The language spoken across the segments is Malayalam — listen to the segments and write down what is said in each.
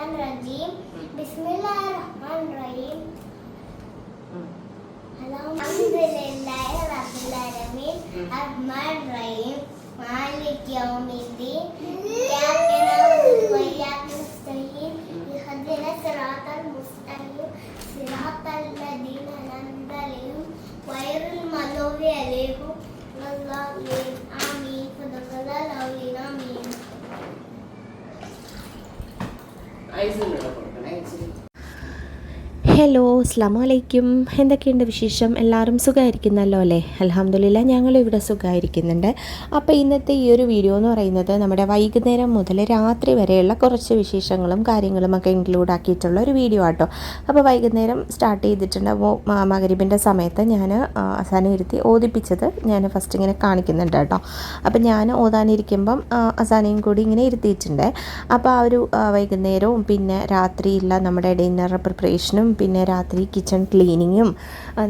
रजीम बिस्मिल्लाहिर्रहमानिर्रहीम अल्हम्दुलिल्लाह रब्बिल आलमीन अर्रहमान रहीम मालिक यौमिद्दीन इय्याक नअबुदु व इय्याक नस्तईन इहदिना सिरातल मुस्तकीम सिरातल लजीना अनअमता अलैहिम गैरिल मगदूबी अलैहिम वल्लाह ఐజులు నడపడం ഹലോ അസ്ലാം വലൈക്കും എന്തൊക്കെയുണ്ട് വിശേഷം? എല്ലാവരും സുഖമായിരിക്കുന്നല്ലോ അല്ലേ? അലഹമ്മദില്ല ഞങ്ങളും ഇവിടെ സുഖമായിരിക്കുന്നുണ്ട്. അപ്പോൾ ഇന്നത്തെ ഈ ഒരു വീഡിയോ എന്ന് പറയുന്നത് നമ്മുടെ വൈകുന്നേരം മുതൽ രാത്രി വരെയുള്ള കുറച്ച് വിശേഷങ്ങളും കാര്യങ്ങളും ഒക്കെ ഇൻക്ലൂഡ് ആക്കിയിട്ടുള്ള ഒരു വീഡിയോ ആട്ടോ. അപ്പോൾ വൈകുന്നേരം സ്റ്റാർട്ട് ചെയ്തിട്ടുണ്ട് മകരീബിന്റെ സമയത്ത് ഞാൻ അസാനെ ഇരുത്തി ഓതിപ്പിച്ചത് ഞാൻ ഫസ്റ്റ് ഇങ്ങനെ കാണിക്കുന്നുണ്ട് കേട്ടോ. അപ്പോൾ ഞാൻ ഓതാനിരിക്കുമ്പം അസാനെയും കൂടി ഇങ്ങനെ ഇരുത്തിയിട്ടുണ്ട്. അപ്പോൾ ആ ഒരു വൈകുന്നേരവും പിന്നെ രാത്രിയില്ല നമ്മുടെ ഡിന്നർ പ്രിപ്പറേഷനും പിന്നെ രാത്രി കിച്ചൺ ക്ലീനിങ്ങും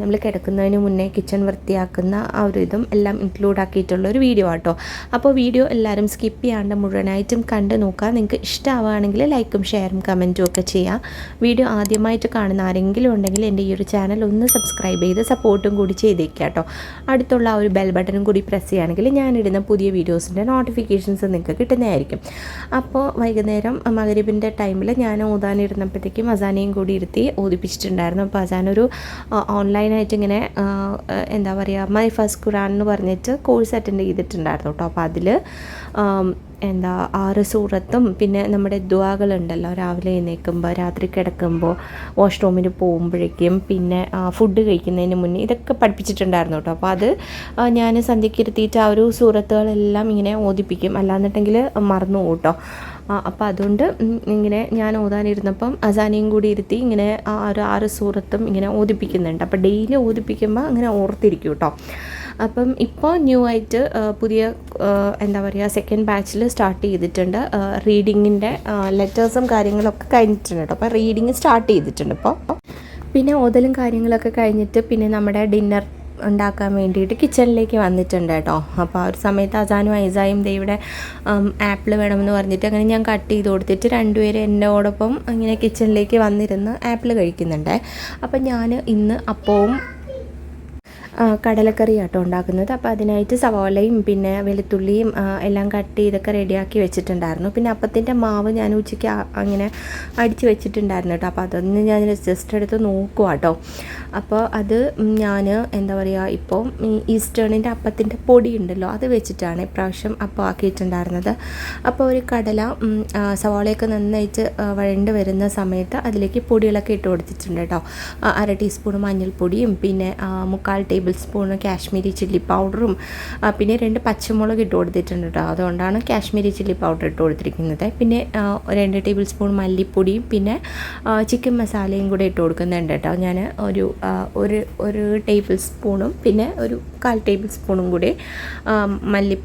നമ്മൾ കിടക്കുന്നതിന് മുന്നേ കിച്ചൺ വൃത്തിയാക്കുന്ന ആ ഒരു ഇതും എല്ലാം ഇൻക്ലൂഡ് ആക്കിയിട്ടുള്ള ഒരു വീഡിയോ ആട്ടോ. അപ്പോൾ വീഡിയോ എല്ലാവരും സ്കിപ്പ് ചെയ്യാണ്ട് മുഴുവനായിട്ടും കണ്ട് നോക്കുക നിങ്ങൾക്ക് ഇഷ്ടമാവുകയാണെങ്കിൽ ലൈക്കും ഷെയറും കമന്റും ഒക്കെ ചെയ്യാം. വീഡിയോ ആദ്യമായിട്ട് കാണുന്ന ആരെങ്കിലും ഉണ്ടെങ്കിൽ എന്റെ ഈ ഒരു ചാനൽ ഒന്ന് സബ്സ്ക്രൈബ് ചെയ്ത് സപ്പോർട്ടും കൂടി ചെയ്തേക്കുക കേട്ടോ അടുത്തുള്ള ആ ഒരു ബെൽ ബട്ടനും കൂടി പ്രസ് ചെയ്യുകയാണെങ്കിൽ ഞാനിടുന്ന പുതിയ വീഡിയോസിന്റെ നോട്ടിഫിക്കേഷൻസ് നിങ്ങൾക്ക് കിട്ടുന്നതായിരിക്കും. അപ്പോൾ വൈകുന്നേരം മകരീബിന്റെ ടൈമിൽ ഞാൻ ഓതാനിരുന്നപ്പോഴത്തേക്കും അസാനയും കൂടി ഇരുത്തി ഓതിപ്പിച്ചിട്ടുണ്ടായിരുന്നു അപ്പോൾ അസാനൊരു ഓൺലൈനായിട്ട് ഇങ്ങനെ എന്താ പറയുക മൈ ഫസ്റ്റ് ഖുറാൻ എന്ന് പറഞ്ഞിട്ട് കോഴ്സ് അറ്റൻഡ് ചെയ്തിട്ടുണ്ടായിരുന്നു കേട്ടോ അപ്പോൾ അതിൽ എന്താ ആറ് സൂറത്തും പിന്നെ നമ്മുടെ ദ്വാകളുണ്ടല്ലോ രാവിലെ എഴുന്നേൽക്കുമ്പോൾ രാത്രി കിടക്കുമ്പോൾ വാഷ്റൂമിൽ പോകുമ്പോഴേക്കും പിന്നെ ഫുഡ് കഴിക്കുന്നതിന് മുന്നേ ഇതൊക്കെ പഠിപ്പിച്ചിട്ടുണ്ടായിരുന്നു കേട്ടോ അപ്പോൾ അത് ഞാൻ സന്ധ്യയ്ക്ക് ഇരുത്തിയിട്ട് ആ ഒരു സൂറത്തുകളെല്ലാം ഇങ്ങനെ ഓദിപ്പിക്കും അല്ലാന്നുണ്ടെങ്കിൽ മറന്നു കേട്ടോ അപ്പോൾ അതുകൊണ്ട് ഇങ്ങനെ ഞാൻ ഓതാനിരുന്നപ്പം അസാനിയും കൂടി ഇരുത്തി ഇങ്ങനെ ആ ഒരു ആറ് സൂറത്തും ഇങ്ങനെ ഓതിപ്പിക്കുന്നുണ്ട്. അപ്പോൾ ഡെയിലി ഓതിപ്പിക്കുമ്പോൾ അങ്ങനെ ഓർത്തിരിക്കും കേട്ടോ അപ്പം ഇപ്പോൾ ന്യൂ ആയിട്ട് പുതിയ എന്താ പറയുക സെക്കൻഡ് ബാച്ചിൽ സ്റ്റാർട്ട് ചെയ്തിട്ടുണ്ട്. റീഡിങ്ങിന്റെ ലെറ്റേഴ്സും കാര്യങ്ങളൊക്കെ കഴിഞ്ഞിട്ടുണ്ട് കേട്ടോ അപ്പോൾ റീഡിങ് സ്റ്റാർട്ട് ചെയ്തിട്ടുണ്ട് ഇപ്പോൾ പിന്നെ ഓതലും കാര്യങ്ങളൊക്കെ കഴിഞ്ഞിട്ട് പിന്നെ നമ്മുടെ ഡിന്നർ ഉണ്ടാക്കാൻ വേണ്ടിയിട്ട് കിച്ചണിലേക്ക് വന്നിട്ടുണ്ട് കേട്ടോ. അപ്പോൾ ആ ഒരു സമയത്ത് അസാനും ഐസായും ദൈവയുടെ ആപ്പിൾ വേണമെന്ന് പറഞ്ഞിട്ട് അങ്ങനെ ഞാൻ കട്ട് ചെയ്ത് കൊടുത്തിട്ട് രണ്ടുപേരും എന്നോടൊപ്പം ഇങ്ങനെ കിച്ചണിലേക്ക് വന്നിരുന്ന് ആപ്പിൾ കഴിക്കുന്നുണ്ട്. അപ്പം ഞാൻ ഇന്ന് അപ്പവും കടലക്കറി ആട്ടോ ഉണ്ടാക്കുന്നത്. അപ്പോൾ അതിനായിട്ട് സവാളയും പിന്നെ വെളുത്തുള്ളിയും എല്ലാം കട്ട് ചെയ്തൊക്കെ റെഡിയാക്കി വെച്ചിട്ടുണ്ടായിരുന്നു. പിന്നെ അപ്പത്തിന്റെ മാവ് ഞാൻ ഉച്ചയ്ക്ക് അങ്ങനെ അടിച്ച് വെച്ചിട്ടുണ്ടായിരുന്നു കേട്ടോ. അപ്പോൾ അതൊന്ന് ഞാൻ ജസ്റ്റ് എടുത്ത് നോക്കുക കേട്ടോ അപ്പോൾ അത് ഞാൻ എന്താ പറയുക ഇപ്പോൾ ഈസ്റ്റേണിന്റെ അപ്പത്തിന്റെ പൊടി ഉണ്ടല്ലോ അത് വെച്ചിട്ടാണ് ഇപ്രാവശ്യം അപ്പം ആക്കിയിട്ടുണ്ടായിരുന്നത്. അപ്പോൾ ഒരു കടല സവോളയൊക്കെ നന്നായിട്ട് വഴണ്ട് വരുന്ന സമയത്ത് അതിലേക്ക് പൊടികളൊക്കെ ഇട്ട് കൊടുത്തിട്ടുണ്ട് കേട്ടോ. അര ടീസ്പൂൺ മഞ്ഞൾപ്പൊടിയും പിന്നെ മുക്കാൽ മുക്കാൽ ടേബിൾ സ്പൂൺ കാശ്മീരി ചില്ലി പൗഡറും പിന്നെ രണ്ട് പച്ചമുളക് ഇട്ട് കൊടുത്തിട്ടുണ്ട് കേട്ടോ അതുകൊണ്ടാണ് കാശ്മീരി ചില്ലി പൗഡർ ഇട്ട് കൊടുത്തിരിക്കുന്നത്. പിന്നെ രണ്ട് ടേബിൾ സ്പൂൺ മല്ലിപ്പൊടിയും പിന്നെ ചിക്കൻ മസാലയും കൂടെ ഇട്ട് കൊടുക്കുന്നുണ്ട് കേട്ടോ ഞാൻ ഒരു ഒരു ഒരു ടേബിൾ സ്പൂണും പിന്നെ ഒരു കാൽ ടേബിൾ സ്പൂണും കൂടി മല്ലി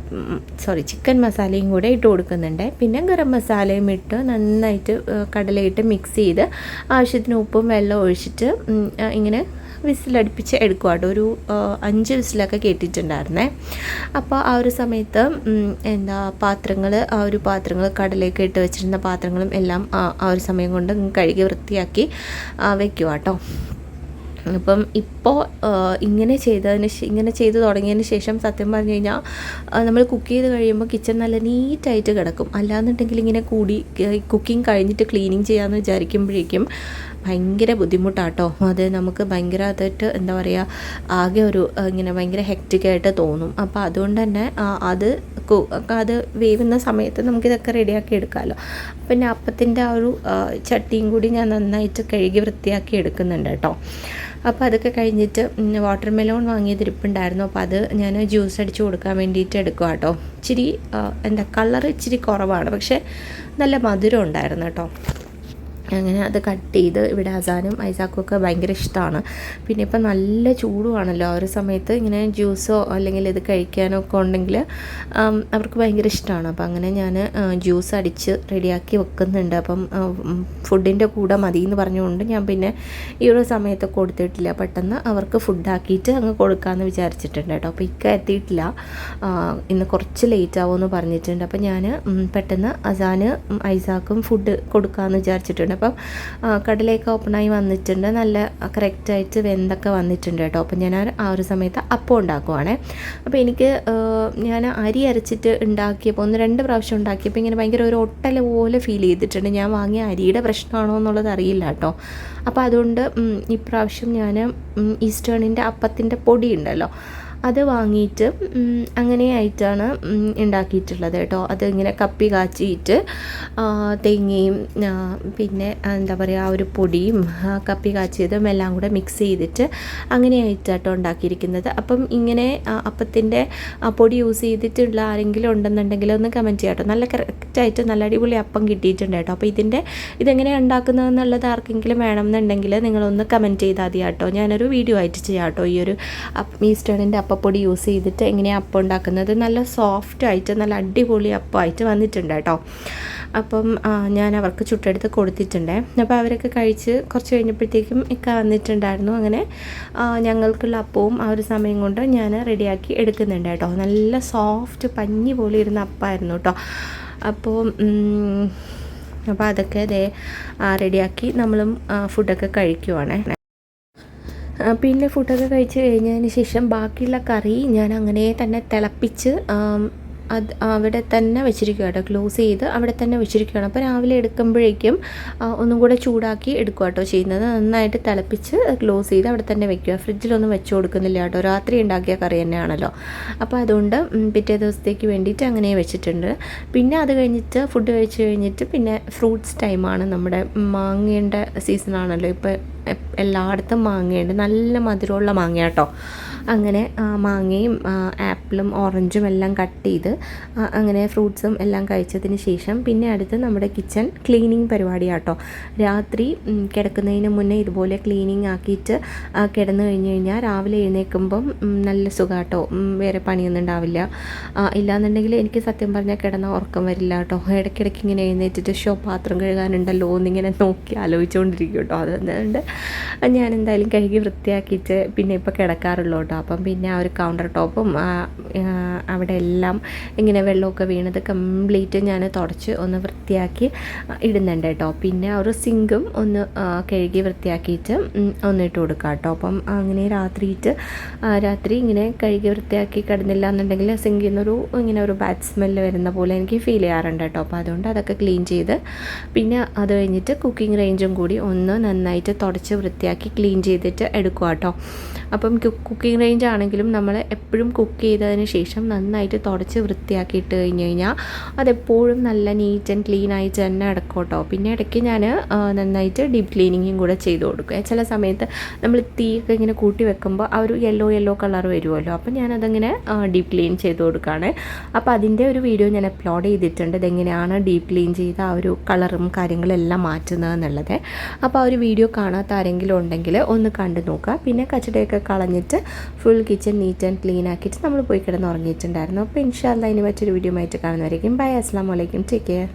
സോറി ചിക്കൻ മസാലയും കൂടെ ഇട്ട് കൊടുക്കുന്നുണ്ട്. പിന്നെ ഗരം മസാലയും ഇട്ട് നന്നായിട്ട് കടലയിട്ട് മിക്സ് ചെയ്ത് ആവശ്യത്തിന് ഉപ്പും വെള്ളം ഒഴിച്ചിട്ട് ഇങ്ങനെ വിസിലടുപ്പിച്ച് എടുക്കുക കേട്ടോ. ഒരു അഞ്ച് വിസിലൊക്കെ കേട്ടിട്ടുണ്ടായിരുന്നേ. അപ്പോൾ ആ ഒരു സമയത്ത് എന്താ പാത്രങ്ങൾ ആ ഒരു പാത്രങ്ങൾ കടലേക്ക് ഇട്ട് വെച്ചിരുന്ന പാത്രങ്ങളും എല്ലാം ആ ഒരു സമയം കൊണ്ട് കഴുകി വൃത്തിയാക്കി വെക്കുക കേട്ടോ. അപ്പം ഇപ്പോൾ ഇങ്ങനെ ചെയ്തതിന് ഇങ്ങനെ ചെയ്ത് തുടങ്ങിയതിന് ശേഷം സത്യം പറഞ്ഞു കഴിഞ്ഞാൽ നമ്മൾ കുക്ക് ചെയ്ത് കഴിയുമ്പോൾ കിച്ചൺ നല്ല നീറ്റായിട്ട് കിടക്കും. അല്ലാന്നുണ്ടെങ്കിൽ ഇങ്ങനെ കൂടി കുക്കിംഗ് കഴിഞ്ഞിട്ട് ക്ലീനിങ് ചെയ്യാമെന്ന് വിചാരിക്കുമ്പോഴേക്കും ഭയങ്കര ബുദ്ധിമുട്ടാട്ടോ. അത് നമുക്ക് ഭയങ്കര അതായിട്ട് എന്താ പറയുക ആകെ ഒരു ഇങ്ങനെ ഭയങ്കര ഹെക്റ്റിക്കായിട്ട് തോന്നും. അപ്പോൾ അതുകൊണ്ട് തന്നെ അത് അത് വേവുന്ന സമയത്ത് നമുക്കിതൊക്കെ റെഡിയാക്കി എടുക്കാമല്ലോ പിന്നെ അപ്പത്തിന്റെ ആ ഒരു ചട്ടിയും കൂടി ഞാൻ നന്നായിട്ട് കഴുകി വൃത്തിയാക്കി എടുക്കുന്നുണ്ട് കേട്ടോ. അപ്പോൾ അതൊക്കെ കഴിഞ്ഞിട്ട് വാട്ടർ മെലോൺ വാങ്ങിയത് ഇരിപ്പുണ്ടായിരുന്നു. അപ്പോൾ അത് ഞാൻ ജ്യൂസ് അടിച്ച് കൊടുക്കാൻ വേണ്ടിയിട്ട് എടുക്കുക കേട്ടോ. ഇച്ചിരി എന്താ കളർ ഇച്ചിരി കുറവാണ്. പക്ഷേ നല്ല മധുരം ഉണ്ടായിരുന്നു കേട്ടോ. അങ്ങനെ അത് കട്ട് ചെയ്ത് ഇവിടെ അസാനും ഐസാക്കും ഒക്കെ ഭയങ്കര ഇഷ്ടമാണ് പിന്നെ ഇപ്പം നല്ല ചൂടുവാണല്ലോ. ആ ഒരു സമയത്ത് ഇങ്ങനെ ജ്യൂസോ അല്ലെങ്കിൽ ഇത് കഴിക്കാനോ ഒക്കെ ഉണ്ടെങ്കിൽ അവർക്ക് ഭയങ്കര ഇഷ്ടമാണ് അപ്പം അങ്ങനെ ഞാൻ ജ്യൂസ് അടിച്ച് റെഡിയാക്കി വെക്കുന്നുണ്ട്. അപ്പം ഫുഡിന്റെ കൂടെ മതി എന്ന് പറഞ്ഞുകൊണ്ട് ഞാൻ പിന്നെ ഈ ഒരു സമയത്ത് കൊടുത്തിട്ടില്ല. പെട്ടെന്ന് അവർക്ക് ഫുഡാക്കിയിട്ട് അങ്ങ് കൊടുക്കാമെന്ന് വിചാരിച്ചിട്ടുണ്ട് കേട്ടോ. അപ്പോൾ ഇക്ക എത്തിയിട്ടില്ല. ഇന്ന് കുറച്ച് ലേറ്റ് ആവുമെന്ന് പറഞ്ഞിട്ടുണ്ട്. അപ്പോൾ ഞാൻ പെട്ടെന്ന് അസാന് ഐസാക്കും ഫുഡ് കൊടുക്കാമെന്ന് വിചാരിച്ചിട്ടുണ്ട്. അപ്പം കടലയൊക്കെ ഓപ്പണായി വന്നിട്ടുണ്ട്. നല്ല കറക്റ്റായിട്ട് വെന്തൊക്കെ വന്നിട്ടുണ്ട് കേട്ടോ. അപ്പം ഞാൻ ആ- ഒരു സമയത്ത് അപ്പം ഉണ്ടാക്കുവാണ്. അപ്പോൾ എനിക്ക് ഞാൻ അരി അരച്ചിട്ട് ഉണ്ടാക്കിയപ്പോൾ ഒന്ന് രണ്ട് പ്രാവശ്യം ഉണ്ടാക്കിയപ്പോൾ ഇങ്ങനെ ഭയങ്കര ഒരു ഒട്ടല പോലെ ഫീൽ ചെയ്തിട്ടുണ്ട്. ഞാൻ വാങ്ങിയ അരിയുടെ പ്രശ്നമാണോ എന്നുള്ളത് അറിയില്ല കേട്ടോ. അപ്പോൾ അതുകൊണ്ട് ഇപ്രാവശ്യം ഞാൻ ഈസ്റ്റേണിന്റെ അപ്പത്തിന്റെ പൊടി ഉണ്ടല്ലോ അത് വാങ്ങിയിട്ട് അങ്ങനെ അങ്ങനെയായിട്ടാണ് ഉണ്ടാക്കിയിട്ടുള്ളത് കേട്ടോ. അതിങ്ങനെ കപ്പി കാച്ചിയിട്ട് തേങ്ങയും പിന്നെ എന്താ പറയുക ആ ഒരു പൊടിയും കപ്പി കാച്ചിയതും എല്ലാം കൂടെ മിക്സ് ചെയ്തിട്ട് അങ്ങനെയായിട്ടാട്ടോ ഉണ്ടാക്കിയിരിക്കുന്നത്. അപ്പം ഇങ്ങനെ അപ്പത്തിന്റെ പൊടി യൂസ് ചെയ്തിട്ടുള്ള ആരെങ്കിലും ഉണ്ടെന്നുണ്ടെങ്കിൽ ഒന്ന് കമന്റ് ചെയ്യാം കേട്ടോ നല്ല കറക്റ്റായിട്ട് നല്ല അടിപൊളി അപ്പം കിട്ടിയിട്ടുണ്ട് കേട്ടോ. അപ്പോൾ ഇതിന്റെ ഇതെങ്ങനെയാണ് ഉണ്ടാക്കുന്നതെന്നുള്ളത് ആർക്കെങ്കിലും വേണമെന്നുണ്ടെങ്കിൽ നിങ്ങളൊന്ന് കമന്റ് ചെയ്താൽ മതി കേട്ടോ ഞാനൊരു വീഡിയോ ആയിട്ട് ചെയ്യാം കേട്ടോ ഈ ഒരു ഈസ്റ്റേണിന്റെ അപ്പപ്പൊടി യൂസ് ചെയ്തിട്ട് എങ്ങനെയാണ് അപ്പം ഉണ്ടാക്കുന്നത്? നല്ല സോഫ്റ്റ് ആയിട്ട് നല്ല അടിപൊളി അപ്പമായിട്ട് വന്നിട്ടുണ്ട് കേട്ടോ. അപ്പം ഞാൻ അവർക്ക് ചുട്ടെടുത്ത് കൊടുത്തിട്ടുണ്ട്. അപ്പോൾ അവരൊക്കെ കഴിച്ച് കുറച്ച് കഴിഞ്ഞപ്പോഴത്തേക്കും ഇക്ക വന്നിട്ടുണ്ടായിരുന്നു. അങ്ങനെ ഞങ്ങൾക്കുള്ള അപ്പവും ആ ഒരു സമയം കൊണ്ട് ഞാൻ റെഡിയാക്കി എടുക്കുന്നുണ്ട് കേട്ടോ. നല്ല സോഫ്റ്റ് പഞ്ഞി പോലെ ഇരുന്ന അപ്പമായിരുന്നു കേട്ടോ. അപ്പോൾ അപ്പോൾ അതൊക്കെ ഇതേ റെഡിയാക്കി നമ്മളും ഫുഡൊക്കെ കഴിക്കുവാണേ. പിന്നെ ഫുഡൊക്കെ കഴിച്ച് കഴിഞ്ഞതിന് ശേഷം ബാക്കിയുള്ള കറി ഞാൻ അങ്ങനെ തന്നെ തിളപ്പിച്ച് അത് അവിടെ തന്നെ വെച്ചിരിക്കുക കേട്ടോ. ക്ലോസ് ചെയ്ത് അവിടെ തന്നെ വെച്ചിരിക്കുകയാണ് അപ്പോൾ രാവിലെ എടുക്കുമ്പോഴേക്കും ഒന്നും കൂടെ ചൂടാക്കി എടുക്കുക കേട്ടോ ചെയ്യുന്നത്. നന്നായിട്ട് തിളപ്പിച്ച് ക്ലോസ് ചെയ്ത് അവിടെ തന്നെ വെക്കുക ഫ്രിഡ്ജിലൊന്നും വെച്ച് കൊടുക്കുന്നില്ല കേട്ടോ. രാത്രി ഉണ്ടാക്കിയ കറി തന്നെയാണല്ലോ. അപ്പോൾ അതുകൊണ്ട് പിറ്റേ ദിവസത്തേക്ക് വേണ്ടിയിട്ട് അങ്ങനെ വെച്ചിട്ടുണ്ട്. പിന്നെ അത് കഴിഞ്ഞിട്ട് ഫുഡ് കഴിച്ച് കഴിഞ്ഞിട്ട് പിന്നെ ഫ്രൂട്ട്സ് ടൈമാണ് നമ്മുടെ മാങ്ങേന്റെ സീസണാണല്ലോ ഇപ്പോൾ എല്ലായിടത്തും മാങ്ങയുണ്ട്. നല്ല മധുരമുള്ള മാങ്ങ കേട്ടോ അങ്ങനെ മാങ്ങയും ആപ്പിളും ഓറഞ്ചും എല്ലാം കട്ട് ചെയ്ത് അങ്ങനെ ഫ്രൂട്ട്സും എല്ലാം കഴിച്ചതിന് ശേഷം പിന്നെ അടുത്ത് നമ്മുടെ കിച്ചൺ ക്ലീനിങ് പരിപാടി കേട്ടോ രാത്രി കിടക്കുന്നതിന് മുന്നേ ഇതുപോലെ ക്ലീനിങ് ആക്കിയിട്ട് കിടന്നു കഴിഞ്ഞ് കഴിഞ്ഞാൽ രാവിലെ എഴുന്നേൽക്കുമ്പം നല്ല സുഖാട്ടോ. വേറെ പണിയൊന്നും ഉണ്ടാവില്ല. ഇല്ലാന്നുണ്ടെങ്കിൽ എനിക്ക് സത്യം പറഞ്ഞാൽ കിടന്ന ഉറക്കം വരില്ല കേട്ടോ ഇടയ്ക്കിടയ്ക്ക് ഇങ്ങനെ എഴുന്നേറ്റിട്ട് ഷോ പാത്രം കഴുകാനുണ്ടല്ലോ എന്നിങ്ങനെ നോക്കി ആലോചിച്ചുകൊണ്ടിരിക്കും കേട്ടോ അതുകൊണ്ട് ഞാൻ എന്തായാലും കഴുകി വൃത്തിയാക്കിയിട്ട് പിന്നെ ഇപ്പോൾ കിടക്കാറുള്ളൂ കേട്ടോ. അപ്പം പിന്നെ ആ ഒരു കൗണ്ടർ ടോപ്പും അവിടെ എല്ലാം ഇങ്ങനെ വെള്ളമൊക്കെ വീണത് കംപ്ലീറ്റ് ഞാൻ തുടച്ച് ഒന്ന് വൃത്തിയാക്കി ഇടുന്നുണ്ട് കേട്ടോ. പിന്നെ ഒരു സിങ്കും ഒന്ന് കഴുകി വൃത്തിയാക്കിയിട്ട് ഒന്നിട്ട് കൊടുക്കാം കേട്ടോ. അപ്പം അങ്ങനെ രാത്രിയിട്ട് രാത്രി ഇങ്ങനെ കഴുകി വൃത്തിയാക്കി കിടന്നില്ല എന്നുണ്ടെങ്കിൽ സിങ്കിൽ നിന്നൊരു ഇങ്ങനെ ഒരു ബാഡ് സ്മെല്ല് വരുന്ന പോലെ എനിക്ക് ഫീൽ ചെയ്യാറുണ്ട് കേട്ടോ. അപ്പോൾ അതുകൊണ്ട് അതൊക്കെ ക്ലീൻ ചെയ്ത് പിന്നെ അത് കഴിഞ്ഞിട്ട് കുക്കിംഗ് റേഞ്ചും കൂടി ഒന്ന് നന്നായിട്ട് തുടച്ച് വൃത്തിയാക്കി ക്ലീൻ ചെയ്തിട്ട് എടുക്കുക കേട്ടോ അപ്പം കുക്കിംഗ് റേഞ്ച് ആണെങ്കിലും നമ്മൾ എപ്പോഴും കുക്ക് ചെയ്തതിന് ശേഷം നന്നായിട്ട് തുടച്ച് വൃത്തിയാക്കിയിട്ട് കഴിഞ്ഞ് കഴിഞ്ഞാൽ അതെപ്പോഴും നല്ല നീറ്റ് ആൻഡ് ക്ലീൻ ആയി തന്നെ അടക്കും കേട്ടോ പിന്നെ ഇടയ്ക്ക് ഞാൻ നന്നായിട്ട് ഡീപ്പ് ക്ലീനിങ്ങും കൂടെ ചെയ്ത് കൊടുക്കുക ചില സമയത്ത് നമ്മൾ തീയൊക്കെ ഇങ്ങനെ കൂട്ടി വെക്കുമ്പോൾ ആ ഒരു യെല്ലോ യെല്ലോ കളർ വരുമല്ലോ അപ്പോൾ ഞാനതങ്ങനെ ഡീപ്പ് ക്ലീൻ ചെയ്ത് കൊടുക്കുകയാണ് അപ്പോൾ അതിന്റെ ഒരു വീഡിയോ ഞാൻ അപ്ലോഡ് ചെയ്തിട്ടുണ്ട്. ഇതെങ്ങനെയാണ് ഡീപ്പ് ക്ലീൻ ചെയ്ത് ആ ഒരു കളറും കാര്യങ്ങളെല്ലാം മാറ്റുന്നത് എന്നുള്ളത്. അപ്പോൾ ആ ഒരു വീഡിയോ കാണാത്ത ആരെങ്കിലും ഉണ്ടെങ്കിൽ ഒന്ന് കണ്ടു നോക്കുക. പിന്നെ കച്ചടയൊക്കെ കളഞ്ഞിട്ട് full kitchen neat and clean ആക്കിയിട്ട് നമ്മൾ പോയി കിടന്ന് ഉറങ്ങിയിട്ടുണ്ടായിരുന്നു. അപ്പോൾ ഇൻഷാല്ല ഇനി മറ്റൊരു വീഡിയോ ആയിട്ട് കാണുന്നവരേക്കും ബൈ അസ്സാം വലൈക്കും ടേക്ക് കെയർ